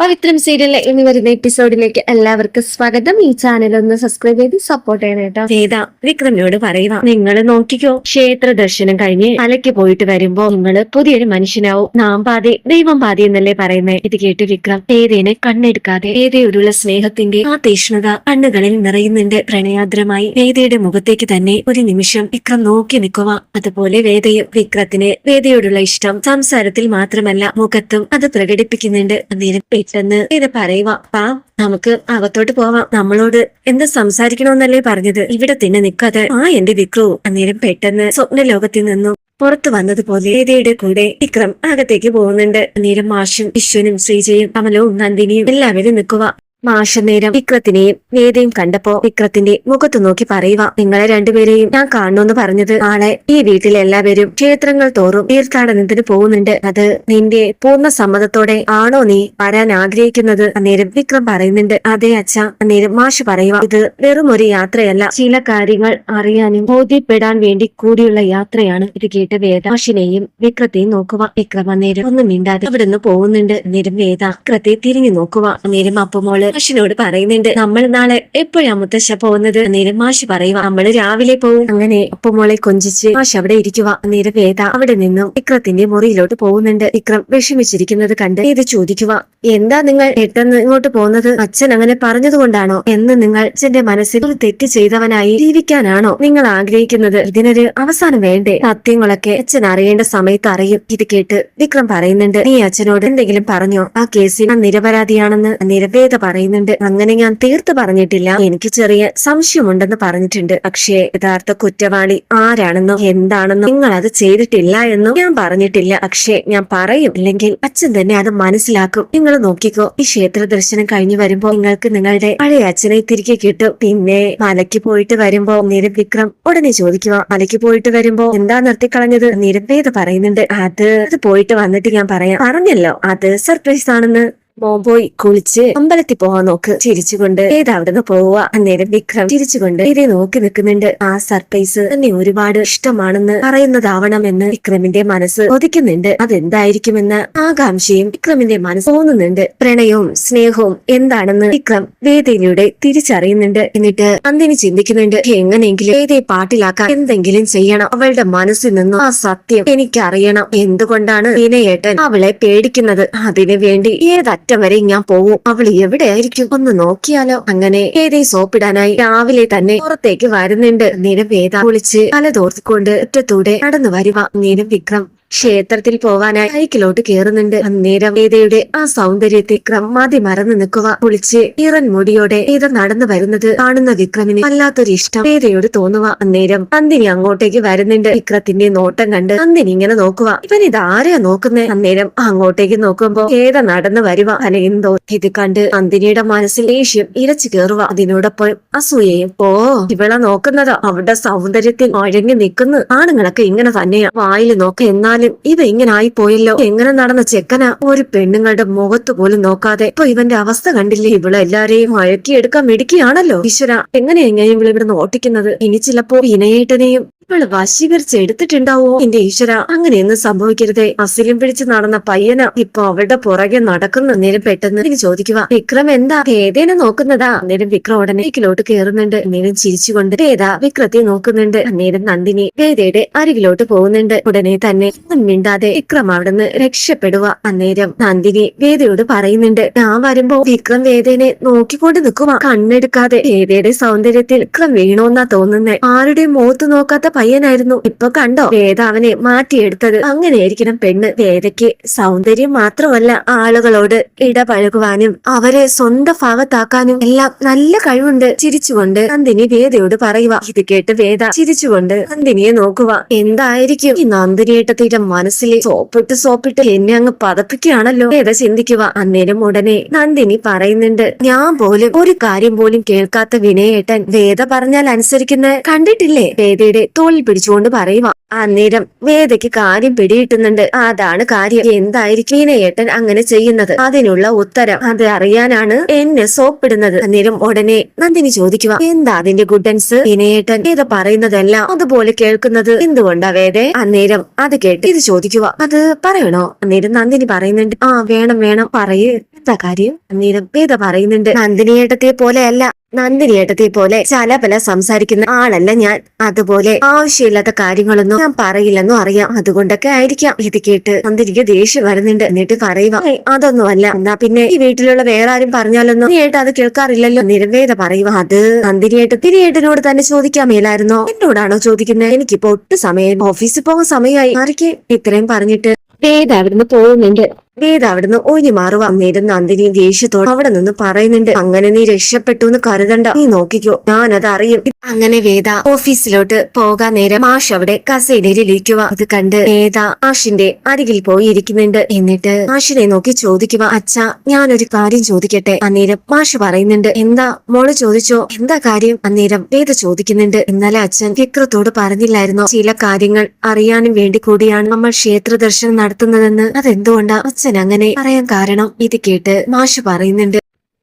പവിത്രം സീരിയലിലെ ഇനി വരുന്ന എപ്പിസോഡിലേക്ക് എല്ലാവർക്കും സ്വാഗതം. ഈ ചാനൽ ഒന്ന് സബ്സ്ക്രൈബ് ചെയ്ത് സപ്പോർട്ട് ചെയ്യണം കേട്ടോ. വേദ വിക്രമിനോട് പറയുക നിങ്ങൾ നോക്കിക്കോ ക്ഷേത്ര ദർശനം കഴിഞ്ഞ് അലയ്ക്ക് പോയിട്ട് വരുമ്പോ നിങ്ങൾ പുതിയൊരു മനുഷ്യനാവും. നാം പാതി ദൈവം പാതി എന്നല്ലേ പറയുന്നേ? ഇത് കേട്ട് വിക്രം ഏതേനെ കണ്ണെടുക്കാതെ ഏതയോടുള്ള സ്നേഹത്തിന്റെ ആ തീഷ്ണത കണ്ണുകളിൽ നിറയുന്നുണ്ട്. പ്രണയാദ്രമായി വേദയുടെ മുഖത്തേക്ക് തന്നെ ഒരു നിമിഷം വിക്രം നോക്കി നിൽക്കുക. അതുപോലെ വേദയും വിക്രത്തിന് വേദയോടുള്ള ഇഷ്ടം സംസാരത്തിൽ മാത്രമല്ല മുഖത്തും അത് പ്രകടിപ്പിക്കുന്നുണ്ട്. അന്നേരം പെട്ടെന്ന് ഇത് പറയുക പാ നമുക്ക് അകത്തോട്ട് പോവാം. നമ്മളോട് എന്ത് സംസാരിക്കണമെന്നല്ലേ പറഞ്ഞത്. ഇവിടെ തന്നെ നിൽക്കാതെ ആ എന്റെ വിക്രു അന്നേരം പെട്ടെന്ന് സ്വപ്ന ലോകത്തിൽ നിന്നും പുറത്തു വന്നതുപോലെ ഏതയുടെ കൂടെ വിക്രം അകത്തേക്ക് പോകുന്നുണ്ട്. അന്നേരം മാഷും വിശ്വനും ശ്രീജയും കമലവും നന്ദിനിയും എല്ലാവരും നിൽക്കുക മാഷ നേരം വിക്രത്തിനെയും വേദയും കണ്ടപ്പോ വിക്രത്തിന്റെ മുഖത്തു നോക്കി പറയുക നിങ്ങളെ രണ്ടുപേരെയും ഞാൻ കാണണമെന്ന് പറഞ്ഞത് നാളെ ഈ വീട്ടിലെല്ലാവരും ക്ഷേത്രങ്ങൾ തോറും തീർത്ഥാടനത്തിന് പോകുന്നുണ്ട്. അത് നിന്റെ പൂർണ സമ്മതത്തോടെ ആണോ നീ വരാൻ ആഗ്രഹിക്കുന്നത്? അന്നേരം വിക്രം പറയുന്നുണ്ട് അതെ അച്ഛ. അന്നേരം മാഷ് പറയുക ഇത് വെറും ഒരു യാത്രയല്ല. ചില കാര്യങ്ങൾ അറിയാനും ബോധ്യപ്പെടാൻ വേണ്ടി കൂടിയുള്ള യാത്രയാണ്. ഇത് കേട്ട് വേദ മാഷിനെയും വിക്രത്തെയും നോക്കുക. വിക്രം അന്നേരം ഒന്നും മിണ്ടാതെ അവിടുന്ന് പോകുന്നുണ്ട്. അന്നേരം വേദ വിക്രത്തെ തിരിഞ്ഞു നോക്കുക. അന്നേരം അപ്പമോൾ മാഷിനോട് പറയുന്നുണ്ട് നമ്മൾ നാളെ എപ്പോഴാ മുത്തശ്ശ പോകുന്നത്? അന്നേരം മാഷ് പറയുക നമ്മൾ രാവിലെ പോകും. അങ്ങനെ അപ്പമോളെ കൊഞ്ചിച്ച് മാഷ് അവിടെ ഇരിക്കുക അന്നേരം വേദ അവിടെ നിന്നും വിക്രത്തിന്റെ മുറിയിലോട്ട് പോകുന്നുണ്ട്. വിക്രം വിഷമിച്ചിരിക്കുന്നത് കണ്ട് ഇത് ചോദിക്കുക എന്താ നിങ്ങൾ പെട്ടെന്ന് ഇങ്ങോട്ട് പോകുന്നത്? അച്ഛൻ അങ്ങനെ പറഞ്ഞതുകൊണ്ടാണോ? എന്ന് നിങ്ങൾ അച്ഛന്റെ മനസ്സിൽ ഒരു തെറ്റ് ചെയ്തവനായി ജീവിക്കാനാണോ നിങ്ങൾ ആഗ്രഹിക്കുന്നത്? ഇതിനൊരു അവസാനം വേണ്ടേ? സത്യങ്ങളൊക്കെ അച്ഛൻ അറിയേണ്ട സമയത്ത് അറിയും. ഇത് കേട്ട് വിക്രം പറയുന്നുണ്ട് നീ അച്ഛനോട് എന്തെങ്കിലും പറഞ്ഞോ? ആ കേസിൽ നിരപരാധിയാണെന്ന്? നിരവേദ പറയുന്നുണ്ട്. അങ്ങനെ ഞാൻ തീർത്ത് പറഞ്ഞിട്ടില്ല. എനിക്ക് ചെറിയ സംശയമുണ്ടെന്ന് പറഞ്ഞിട്ടുണ്ട്. പക്ഷേ യഥാർത്ഥ കുറ്റവാളി ആരാണെന്നോ എന്താണെന്നോ നിങ്ങൾ അത് ചെയ്തിട്ടില്ല എന്നും ഞാൻ പറഞ്ഞിട്ടില്ല. പക്ഷേ ഞാൻ പറയും. അല്ലെങ്കിൽ അച്ഛൻ തന്നെ അത് മനസ്സിലാക്കും. നിങ്ങൾ നോക്കിക്കോ. ഈ ക്ഷേത്ര ദർശനം കഴിഞ്ഞു വരുമ്പോ നിങ്ങൾക്ക് നിങ്ങളുടെ പഴയ അച്ഛനെ തിരികെ കിട്ടും. പിന്നെ മലയ്ക്ക് പോയിട്ട് വരുമ്പോ നിരവിക്രം ഉടനെ ചോദിക്കുക. മലയ്ക്ക് പോയിട്ട് വരുമ്പോ എന്താ നിർത്തിക്കളഞ്ഞത്? നിരവേദ പറയുന്നുണ്ട്. അത് അത് പോയിട്ട് വന്നിട്ട് ഞാൻ പറയാം. പറഞ്ഞല്ലോ. അത് സർപ്രൈസ് ആണെന്ന്. മോൻ കുളിച്ച് അമ്പലത്തിൽ പോവാൻ നോക്ക്. ചിരിച്ചുകൊണ്ട് ഏത് അവിടുന്ന് പോവുക? അന്നേരം വിക്രം ചിരിച്ചുകൊണ്ട് ഇതേ നോക്കി നിൽക്കുന്നുണ്ട്. ആ സർപ്രൈസ് തന്നെ ഒരുപാട് ഇഷ്ടമാണെന്ന് പറയുന്നതാവണമെന്ന് വിക്രമിന്റെ മനസ്സ് ഒതിക്കുന്നുണ്ട് അതെന്തായിരിക്കുമെന്ന് ആകാംക്ഷയും വിക്രമിന്റെ മനസ്സ് തോന്നുന്നുണ്ട്. പ്രണയവും സ്നേഹവും എന്താണെന്ന് വിക്രം വേദയിലൂടെ തിരിച്ചറിയുന്നുണ്ട്. എന്നിട്ട് അന്തിന് ചിന്തിക്കുന്നുണ്ട് എങ്ങനെയെങ്കിലും വേദയെ പാട്ടിലാക്കാൻ എന്തെങ്കിലും ചെയ്യണം. അവളുടെ മനസ്സിൽ നിന്നും ആ സത്യം എനിക്കറിയണം. എന്തുകൊണ്ടാണ് വിനയേട്ടൻ അവളെ പേടിക്കുന്നത്? അതിനു വേണ്ടി ഏതറ്റം വരെ ഞാൻ പോവും. അവൾ എവിടെയായിരിക്കും? ഒന്ന് നോക്കിയാലോ. അങ്ങനെ ഏതേ സോപ്പിടാനായി രാവിലെ തന്നെ പുറത്തേക്ക് വരുന്നുണ്ട്. നിരം നിരവേദ കുളിച്ച് തലതോർത്തിക്കൊണ്ട് ഒറ്റത്തൂടെ നടന്നു വരുക നിരം വിക്രം ക്ഷേത്രത്തിൽ പോവാനായി ബൈക്കിലോട്ട് കേറുന്നുണ്ട്. അന്നേരം വേദയുടെ ആ സൗന്ദര്യത്തെ ക്രമാതി മതി മറന്നു നിൽക്കുക. കുളിച്ച് ഇറൻ മുടിയോടെ വേദ നടന്നു വരുന്നത് കാണുന്ന വിക്രമിന് വല്ലാത്തൊരു ഇഷ്ടം വേദയോട് തോന്നുക. അന്നേരം നന്ദിനി അങ്ങോട്ടേക്ക് വരുന്നുണ്ട്. വിക്രത്തിന്റെ നോട്ടം കണ്ട് നന്ദിനി ഇങ്ങനെ നോക്കുക. ഇവൻ ഇത് ആരെയാ നോക്കുന്നത് അന്നേരം അങ്ങോട്ടേക്ക് നോക്കുമ്പോ വേദ നടന്നു വരുക. അലയുന്നതോ ഇത് കണ്ട് നന്ദിനിയുടെ മനസ്സിൽ ദേഷ്യം ഇരച്ചു കയറുക. അതിനോടൊപ്പം അസൂയയും ഓ ഇവളെ നോക്കുന്നത്. അവളുടെ സൗന്ദര്യത്തിൽ ഒഴങ്ങി നിൽക്കുന്നു. ആണുങ്ങളൊക്കെ ഇങ്ങനെ തന്നെയാ. വായിൽ നോക്ക എന്നാലും ഇത് ഇങ്ങനെ ആയിപ്പോയല്ലോ എങ്ങനെ നടന്ന ചെക്കന? ഒരു പെണ്ണുങ്ങളുടെ മുഖത്ത് പോലും നോക്കാതെ. ഇപ്പൊ ഇവന്റെ അവസ്ഥ കണ്ടില്ലേ? ഇവളെ എല്ലാരെയും അഴക്കിയെടുക്കാൻ മിടിക്കുകയാണല്ലോ ഈശ്വര എങ്ങനെയാ ഇങ്ങനെ ഇവിടെ ഇവിടുന്ന് ഓട്ടിക്കുന്നത്? ഇനി ചിലപ്പോ വിനയേട്ടനെയും ഇവൾ വശീകരിച്ച് എടുത്തിട്ടുണ്ടാവോ? എന്റെ ഈശ്വര അങ്ങനെയൊന്നും സംഭവിക്കരുതേ. അസിലും പിടിച്ച് നടന്ന പയ്യന ഇപ്പൊ അവളുടെ പുറകെ നടക്കുന്ന നേരം പെട്ടെന്ന് എനിക്ക് ചോദിക്കുക വിക്രം എന്താ? ഏതേനെ നോക്കുന്നതാ? അന്നേരം വിക്രം ഉടനെ ഇക്കിലോട്ട് കയറുന്നുണ്ട് അന്നേരം ചിരിച്ചുകൊണ്ട് വേദ വിക്രത്തെ നോക്കുന്നുണ്ട്. അന്നേരം നന്ദിനി വേദയുടെ അരികിലോട്ട് പോകുന്നുണ്ട്. ഉടനെ തന്നെ മിണ്ടാതെ വിക്രം അവിടുന്ന് രക്ഷപ്പെടുക അന്നേരം നന്ദിനി വേദയോട് പറയുന്നുണ്ട് ഞാൻ വരുമ്പോ വിക്രം വേദേനെ നോക്കിക്കൊണ്ട് നിൽക്കുക കണ്ണെടുക്കാതെ വേദയുടെ സൗന്ദര്യത്തിൽ വിക്രം വീണോന്നാ തോന്നുന്നേ. ആരുടെ മുഖത്ത് നോക്കാത്ത പയ്യനായിരുന്നു. ഇപ്പൊ കണ്ടോ? വേദ അവനെ മാറ്റിയെടുത്തത്. അങ്ങനെയായിരിക്കണം പെണ്ണ്. വേദയ്ക്ക് സൗന്ദര്യം മാത്രമല്ല ആളുകളോട് ഇടപഴകുവാനും അവരെ സ്വന്തം ഭാഗത്താക്കാനും എല്ലാം നല്ല കഴിവുണ്ട്. ചിരിച്ചുകൊണ്ട് നന്ദിനി വേദയോട് പറയുക. ഇത് കേട്ട് വേദ ചിരിച്ചുകൊണ്ട് നന്ദിനിയെ നോക്കുക. എന്തായിരിക്കും? ഈ നന്ദിനിയേട്ടത്തിന്റെ മനസ്സിൽ സോപ്പിട്ട് സോപ്പിട്ട് എന്നെ അങ്ങ് പതപ്പിക്കുകയാണല്ലോ? വേദ ചിന്തിക്കുക. അന്നേരം ഉടനെ നന്ദിനി പറയുന്നുണ്ട്. ഞാൻ പോലും ഒരു കാര്യം പോലും കേൾക്കാത്ത വിനയേട്ടൻ വേദ പറഞ്ഞാൽ അനുസരിക്കുന്ന കണ്ടിട്ടില്ലേ? വേദയുടെ തോളിൽ പിടിച്ചുകൊണ്ട് പറയുക അന്നേരം വേദയ്ക്ക് കാര്യം പിടിയിട്ടുന്നുണ്ട് അതാണ് കാര്യം. എന്തായിരിക്കും വിനയേട്ടൻ അങ്ങനെ ചെയ്യുന്നത്? അതിനുള്ള ഉത്തരം അത് അറിയാനാണ് എന്നെ സോപ്പിടുന്നത്. അന്നേരം ഉടനെ നന്ദിനി ചോദിക്കുക എന്താ അതിന്റെ ഗുഡൻസ് വിനയേട്ടൻ വേദ പറയുന്നതെല്ലാം അതുപോലെ കേൾക്കുന്നത് എന്തുകൊണ്ടാ വേദ? അന്നേരം അത് കേട്ട് ഇത് ചോദിക്കുക അത് പറയണോ? അന്നേരം നന്ദിനി പറയുന്നുണ്ട് ആ വേണം വേണം. പറയ്. എന്താ കാര്യം? അന്നേരം വേദ പറയുന്നുണ്ട് നന്ദിനിയേട്ടത്തെ പോലെയല്ല നന്ദിനിയേട്ടത്തെ പോലെ ചല പല സംസാരിക്കുന്ന ആളല്ല ഞാൻ. അതുപോലെ ആവശ്യമില്ലാത്ത കാര്യങ്ങളൊന്നും ഞാൻ പറയില്ലെന്നും അറിയാം. അതുകൊണ്ടൊക്കെ ആയിരിക്കാം. ഇത് കേട്ട് നന്ദിനിക്ക് ദേഷ്യം വരുന്നുണ്ട്. എന്നിട്ട് പറയുക അതൊന്നും അതൊന്നുമല്ല. എന്നാ പിന്നെ ഈ വീട്ടിലുള്ള വേറെ ആരും പറഞ്ഞാലൊന്നും ഏട്ടാ അത് കേൾക്കാറില്ലല്ലോ. നിരവേദ പറയുക അത് നന്ദിനി ഏട്ടൻ തിരിയേട്ടനോട് തന്നെ ചോദിക്കാൻ മേലായിരുന്നോ? എന്നോടാണോ ചോദിക്കുന്നത് എനിക്കിപ്പോ ഒട്ടും സമയം ഓഫീസിൽ പോകാൻ സമയമായി. ആർക്ക് ഇത്രയും പറഞ്ഞിട്ട് വേദ പോകുന്നുണ്ട്. വേദ അവിടുന്ന് ഒഴിഞ്ഞു മാറുക. അന്നേരം നന്ദിനി ദേഷ്യത്തോടെ അവിടെ നിന്ന് പറയുന്നുണ്ട് അങ്ങനെ നീ രക്ഷപ്പെട്ടു എന്ന് കരുതണ്ട. നീ നോക്കിക്കോ. ഞാനത് അറിയും അങ്ങനെ വേദ ഓഫീസിലോട്ട് പോകാൻ നേരം മാഷ് അവിടെ കസേരയിലിരിക്കുക അത് കണ്ട് വേദ മാഷിന്റെ അരികിൽ പോയി ഇരിക്കുന്നുണ്ട്. എന്നിട്ട് മാഷിനെ നോക്കി ചോദിക്കുക അച്ഛ ഞാനൊരു കാര്യം ചോദിക്കട്ടെ? അന്നേരം മാഷ് പറയുന്നുണ്ട് എന്താ? മോൾ ചോദിച്ചോ? എന്താ കാര്യം? അന്നേരം വേദ ചോദിക്കുന്നുണ്ട് ഇന്നലെ അച്ഛൻ വിക്രത്തോട് പറഞ്ഞില്ലായിരുന്നോ? ചില കാര്യങ്ങൾ അറിയാനും വേണ്ടി കൂടിയാണ് നമ്മൾ ക്ഷേത്ര ദർശനം നടത്തുന്നതെന്ന്. അതെന്തുകൊണ്ടാ? അച്ഛൻ അങ്ങനെ പറയാൻ കാരണം ഇത് കേട്ട് മാഷ് പറയുന്നുണ്ട്.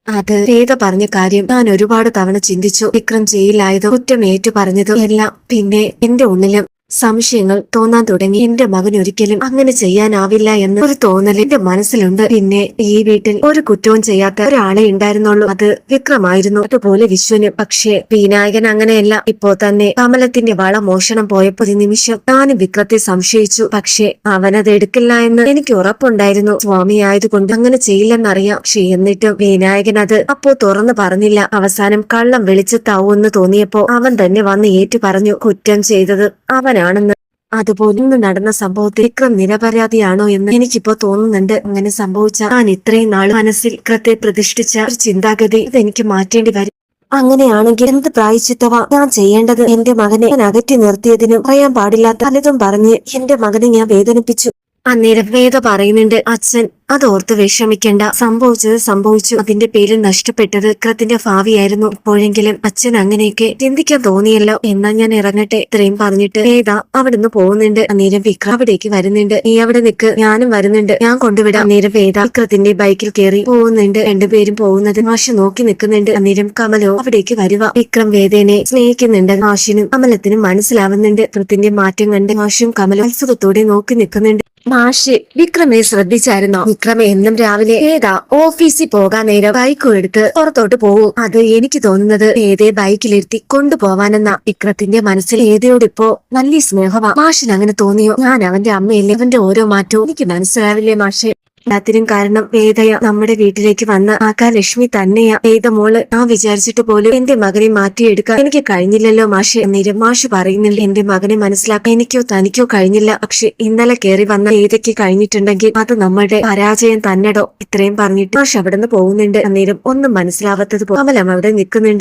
അത് വേദ പറഞ്ഞ കാര്യം ഞാൻ ഒരുപാട് തവണ ചിന്തിച്ചു. വിക്രം ജയിലായതും കുറ്റം ഏറ്റു പറഞ്ഞതും എല്ലാം പിന്നെ എന്റെ ഉള്ളിലും സംശയങ്ങൾ തോന്നാൻ തുടങ്ങി. എന്റെ മകൻ ഒരിക്കലും അങ്ങനെ ചെയ്യാനാവില്ല എന്ന് ഒരു തോന്നൽ എന്റെ മനസ്സിലുണ്ട്. പിന്നെ ഈ വീട്ടിൽ ഒരു കുറ്റവും ചെയ്യാത്ത ഒരാളെ ഉണ്ടായിരുന്നുള്ളൂ. അത് വിക്രമായിരുന്നു. അതുപോലെ വിശ്വന്. പക്ഷേ വിനായകൻ അങ്ങനെയല്ല. ഇപ്പോ തന്നെ കമലത്തിന്റെ വള മോഷണം പോയപ്പോ നിമിഷം താനും വിക്രത്തെ സംശയിച്ചു. പക്ഷേ അവനത് എടുക്കില്ല എന്ന് എനിക്ക് ഉറപ്പുണ്ടായിരുന്നു. സ്വാമി ആയതുകൊണ്ട് അങ്ങനെ ചെയ്യില്ലെന്നറിയാം. പക്ഷെ എന്നിട്ടും വിനായകൻ അത് അപ്പോ തുറന്നു പറഞ്ഞില്ല. അവസാനം കള്ളം വെളിച്ചത്താവൂന്ന് തോന്നിയപ്പോ അവൻ തന്നെ വന്ന് ഏറ്റു പറഞ്ഞു കുറ്റം ചെയ്തത് അവനാണെന്ന് അതുപോലെ നടന്ന സംഭവത്തിൽ വിക്രം നിരപരാധിയാണോ എന്ന് എനിക്കിപ്പോ തോന്നുന്നുണ്ട്. അങ്ങനെ സംഭവിച്ച ഞാൻ ഇത്രയും നാൾ മനസ്സിൽ വിക്രത്തെ പ്രതിഷ്ഠിച്ച ഒരു ചിന്താഗതി ഇതെനിക്ക് മാറ്റേണ്ടി വരും. അങ്ങനെയാണെങ്കിൽ എന്ത് പ്രായച്ചിത്തവ ഞാൻ ചെയ്യേണ്ടത്? എന്റെ മകനെ ഞാൻ അകറ്റി നിർത്തിയതിനും പറയാൻ പാടില്ലാത്ത പലതും പറഞ്ഞ് എന്റെ മകനെ ഞാൻ വേദനിപ്പിച്ചു. അന്നേരം വേദ പറയുന്നുണ്ട് അച്ഛൻ അതോർത്ത് വിഷമിക്കേണ്ട. സംഭവിച്ചത് സംഭവിച്ചു. അതിന്റെ പേരിൽ നഷ്ടപ്പെട്ടത് വിക്രത്തിന്റെ ഭാവിയായിരുന്നു. ഇപ്പോഴെങ്കിലും അച്ഛൻ അങ്ങനെയൊക്കെ ചിന്തിക്കാൻ തോന്നിയല്ലോ. എന്നാ ഞാൻ ഇറങ്ങട്ടെ ഇത്രയും പറഞ്ഞിട്ട് വേദ അവിടുന്ന് പോകുന്നുണ്ട്. അന്നേരം വിക്ര അവിടേക്ക് വരുന്നുണ്ട്. നീ അവിടെ നിൽക്ക് ഞാനും വരുന്നുണ്ട്. ഞാൻ കൊണ്ടുവിടാം. അന്നേരം വേദ വിക്രത്തിന്റെ ബൈക്കിൽ കയറി പോകുന്നുണ്ട്. രണ്ടുപേരും പോകുന്നത് മാഷ് നോക്കി നിൽക്കുന്നുണ്ട്. അന്നേരം കമലോ അവിടേക്ക് വരുക. വിക്രം വേദേനെ സ്നേഹിക്കുന്നുണ്ട്. മാഷിനും കമലത്തിനും മനസ്സിലാവുന്നുണ്ട്. വിക്രത്തിന്റെ മാറ്റം കണ്ട് മാഷും കമലും അത്സുഖത്തോടെ നോക്കി നിൽക്കുന്നുണ്ട്. മാഷ് വിക്രമിനെ ശ്രദ്ധിച്ചായിരുന്നു? വിക്രം എന്നും രാവിലെ ഏതാ ഓഫീസിൽ പോകാൻ നേരം ബൈക്കും എടുത്ത് പുറത്തോട്ട് പോകും അത് എനിക്ക് തോന്നുന്നത് ഏതേ ബൈക്കിലിരുത്തി കൊണ്ടുപോവാനെന്ന. വിക്രത്തിന്റെ മനസ്സിൽ ഏതയോട് ഇപ്പോ വലിയ സ്നേഹമാ. മാഷിന് അങ്ങനെ തോന്നിയോ? ഞാൻ അവന്റെ അമ്മയല്ലേ? അവന്റെ ഓരോ മാറ്റവും എനിക്ക് മനസ്സിലാവില്ലേ മാഷെ? എല്ലാത്തിനും കാരണം വേദയ നമ്മുടെ വീട്ടിലേക്ക് വന്ന ആക്കാ ലക്ഷ്മി തന്നെയാ. വേദ മോൾ ഞാൻ വിചാരിച്ചിട്ട് പോലും എന്റെ മകനെ മാറ്റിയെടുക്കാൻ എനിക്ക് കഴിഞ്ഞില്ലല്ലോ മാഷ് എന്നിരും മാഷ് പറയുന്നില്ല എന്റെ മകനെ മനസ്സിലാക്കാൻ എനിക്കോ തനിക്കോ കഴിഞ്ഞില്ല. പക്ഷെ ഇന്നലെ കയറി വന്ന വേദയ്ക്ക് കഴിഞ്ഞിട്ടുണ്ടെങ്കിൽ അത് നമ്മുടെ പരാജയം തന്നെടോ ഇത്രയും പറഞ്ഞിട്ട് മാഷ് അവിടെ നിന്ന് പോകുന്നുണ്ട്. അന്നേരം ഒന്നും മനസ്സിലാവാത്തത് പോലെ അവിടെ നിൽക്കുന്നുണ്ട്.